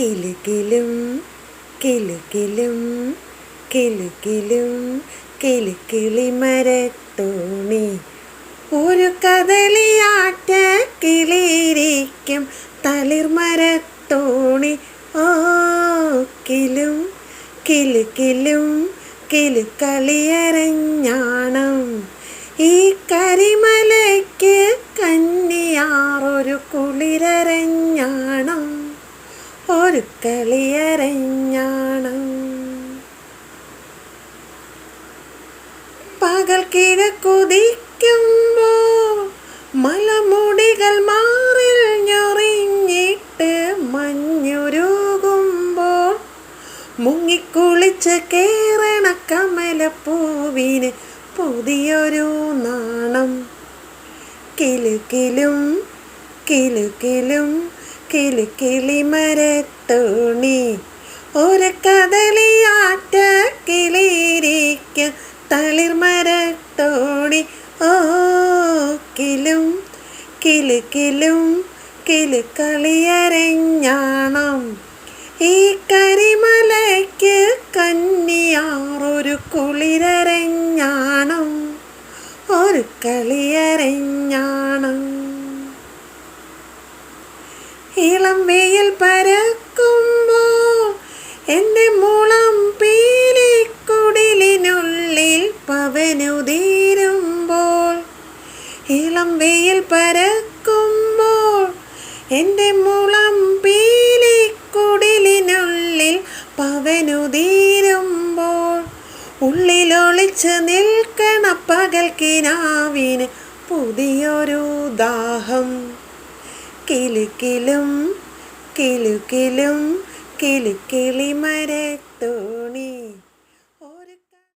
കിലുകിലും കിലുകിലും കിലുകിലും കിലുകിളി മരത്തോണി ഒരു കദളിയാറ്റ കിളിയിരിക്കും തളിർമരത്തോണി. ഓ കിലും കിലുകിലും കിലുക്കളിയരഞ്ഞാണം. ഈ കരിമലയ്ക്ക് കന്നിയാറൊരു കുളിരരഞ്ഞാണം ഒരു കളിയരഞ്ഞാണം. പകൽ കിഴക്കുതിക്കുമ്പോൾ മലമുടികൾ മാറിൽ ഞൊറിഞ്ഞിട്ട് മഞ്ഞുരുകുമ്പോൾ മുങ്ങിക്കുളിച്ച് കേറണ കമലപ്പൂവിന് പുതിയൊരു നാണം. കിലുകിലും കിലുകിലും കിലുകിളി മരത്തോണി ഒരു കദളിയാറ്റ കിളിയിരിക്കും തളിർമരത്തോണി ഓ കിലും കിളി കിലുക്കളിയരഞ്ഞാണം ഈ കരിമലയ്ക്ക് കന്നിയാറൊരു കുളിരരഞ്ഞാണം ഒരു കളിയരഞ്ഞാണം ഇളം വെയിൽ പരക്കുമ്പോൾ എന്റെ മുളം പീലിക്കുടിലിനുള്ളിൽ പവനുതീരുമ്പോൾ ഇളം വെയിൽ പരക്കുമ്പോൾ എന്റെ മുളം പീലിക്കുടിലിനുള്ളിൽ പവനുതീരുമ്പോൾ ഉള്ളിലൊളിച്ച് നിൽക്കണ പകൽക്കിനാവിന് പുതിയൊരു ദാഹം. കിലുകിലും കിലുകിലും കിലുകിളി മരത്തോണി